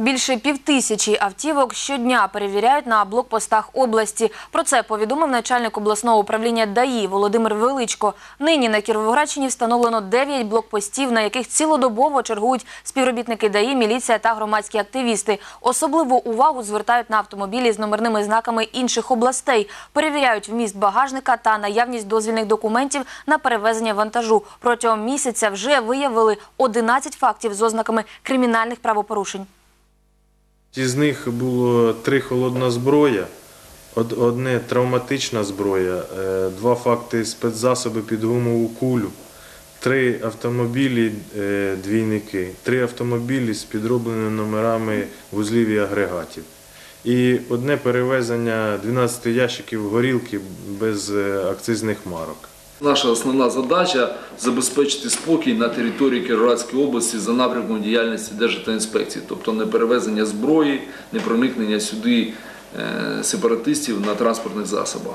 Більше півтисячі автівок щодня перевіряють на блокпостах області. Про це повідомив начальник обласного управління ДАІ Володимир Величко. Нині на Кіровоградщині встановлено 9 блокпостів, на яких цілодобово чергують співробітники ДАІ, міліція та громадські активісти. Особливу увагу звертають на автомобілі з номерними знаками інших областей. Перевіряють вміст багажника та наявність дозвільних документів на перевезення вантажу. Протягом місяця вже виявили 11 фактів з ознаками кримінальних правопорушень. Із них було три холодна зброя, одне травматична зброя, е, два факти спецзасоби під гумову кулю, три автомобілі е, двійники, три автомобілі з підробленими номерами вузлів і агрегатів. І одне перевезення 12 ящиків горілки без е, акцизних марок. Наша основна задача забезпечити спокій на території Кіровоградської області за напрямком діяльності Державтоінспекції, тобто не перевезення зброї, не проникнення сюди е, сепаратистів на транспортних засобах.